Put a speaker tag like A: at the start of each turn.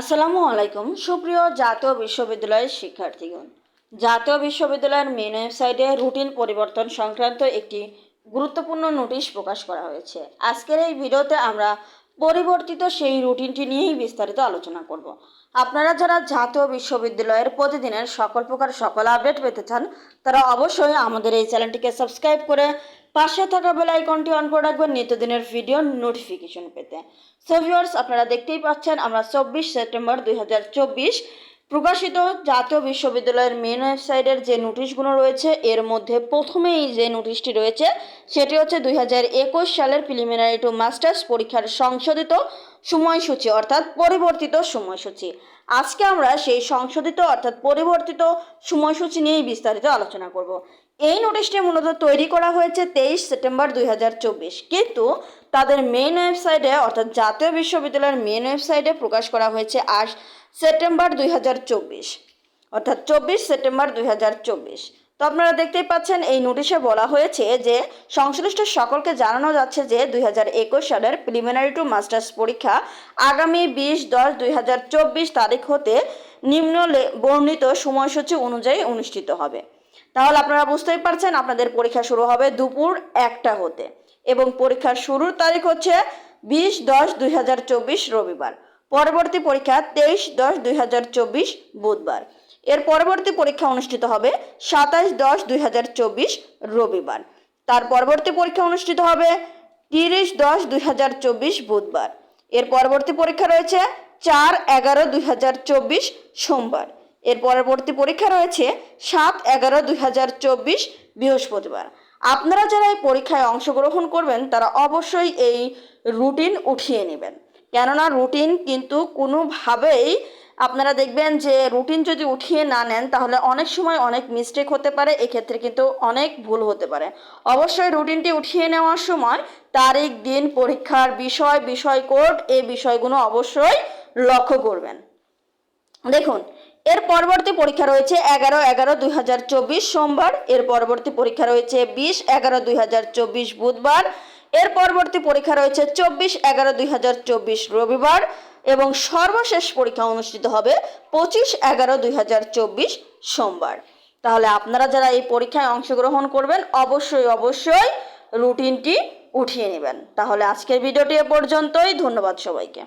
A: আসসালামু আলাইকুম। সুপ্রিয় জাতীয় বিশ্ববিদ্যালয়ের শিক্ষার্থীগণ, জাতীয় বিশ্ববিদ্যালয়ের মেন ওয়েবসাইটে রুটিন পরিবর্তন সংক্রান্ত একটি গুরুত্বপূর্ণ নোটিশ প্রকাশ করা হয়েছে। আজকের এই ভিডিওতে আমরা পরিবর্তিত সেই রুটিনটি নিয়েই বিস্তারিত আলোচনা করব। আপনারা যারা জাতীয় বিশ্ববিদ্যালয়ের প্রতিদিনের সকল প্রকার সকল আপডেট পেতে চান, তারা অবশ্যই আমাদের এই চ্যানেলটিকে সাবস্ক্রাইব করে পাশে থাকা বেল আইকনটি অন করে রাখবেন, নিত্যদিনের ভিডিও নোটিফিকেশন পেতে। সো ভিউয়ার্স আপনারা দেখতেই পাচ্ছেন, আমরা চব্বিশ সেপ্টেম্বর দু হাজার চব্বিশ প্রকাশিত জাতীয় বিশ্ববিদ্যালয়ের মেন ওয়েবসাইটের যে নোটিশগুলো রয়েছে, এর মধ্যে প্রথমেই যে নোটিশটি রয়েছে, সেটি হচ্ছে দুই হাজার একুশ সালের প্রিলিমিনারি টু মাস্টার্স পরীক্ষার সংশোধিত সময়সূচি, অর্থাৎ পরিবর্তিত সময়সূচি। আজকে আমরা সেই সংশোধিত, অর্থাৎ পরিবর্তিত সময়সূচি নিয়েই বিস্তারিত আলোচনা করব। এই নোটিশটি মূলত তৈরি করা হয়েছে তেইশ সেপ্টেম্বর দুই হাজার চব্বিশ। কিন্তু তাদের মেন ওয়েবসাইটে অর্থাৎ জাতীয় বিশ্ববিদ্যালয়ের মেন ওয়েবসাইটে প্রকাশ করা হয়েছে আজ সেপ্টেম্বর দুই হাজার চব্বিশ। অর্থাৎ চব্বিশ সেপ্টেম্বর দুই হাজার চব্বিশ। তো আপনারা দেখতেই পাচ্ছেন, এই নোটিশে বলা হয়েছে যে সংশ্লিষ্ট সকলকে জানানো যাচ্ছে যে দুই হাজার একুশ সালের প্রিলিমিনারি টু মাস্টার্স পরীক্ষা আগামী বিশ দশ দুই তারিখ হতে নিম্ন বর্ণিত সময়সূচি অনুযায়ী অনুষ্ঠিত হবে। তাহলে আপনারা বুঝতেই পারছেন, আপনাদের পরীক্ষা শুরু হবে দুপুর একটা হতে এবং পরীক্ষার শুরুর তারিখ হচ্ছে বিশ দশ দুই রবিবার। পরবর্তী পরীক্ষা তেইশ দশ দুই বুধবার। এর পরবর্তী পরীক্ষা অনুষ্ঠিত হবে সাতাশ দশ দুই রবিবার। তার পরবর্তী পরীক্ষা অনুষ্ঠিত হবে তিরিশ দশ দুই বুধবার। এর পরবর্তী পরীক্ষা রয়েছে চার এগারো দুই সোমবার। এর পরবর্তী পরীক্ষা রয়েছে সাত এগারো দুই বৃহস্পতিবার। আপনারা যারা এই পরীক্ষায় অংশগ্রহণ করবেন, তারা অবশ্যই এই রুটিন উঠিয়ে নেবেন। কেননা রুটিন কিন্তু কোনোভাবেই আপনারা দেখবেন যে রুটিন যদি উঠিয়ে না নেন, তাহলে অনেক সময় অনেক মিস্টেক হতে পারে, এক্ষেত্রে কিন্তু অনেক ভুল হতে পারে। অবশ্যই রুটিনটি উঠিয়ে নেওয়ার সময় তারিখ, দিন, পরীক্ষার বিষয় বিষয় কোড, এই বিষয়গুলো অবশ্যই লক্ষ্য করবেন। দেখুন, এর পরবর্তী পরীক্ষা রয়েছে এগারো এগারো দুই সোমবার, এর পরবর্তী পরীক্ষা রয়েছে বিশ এগারো দুই বুধবার এর পরবর্তী পরীক্ষা রয়েছে চব্বিশ এগারো দুই হাজার চব্বিশ রবিবার এবং সর্বশেষ পরীক্ষা অনুষ্ঠিত হবে পঁচিশ এগারো দুই হাজার চব্বিশ সোমবার। তাহলে আপনারা যারা এই পরীক্ষায় অংশগ্রহণ করবেন, অবশ্যই অবশ্যই রুটিনটি উঠিয়ে নেবেন। তাহলে আজকের ভিডিওটি এ পর্যন্তই। ধন্যবাদ সবাইকে।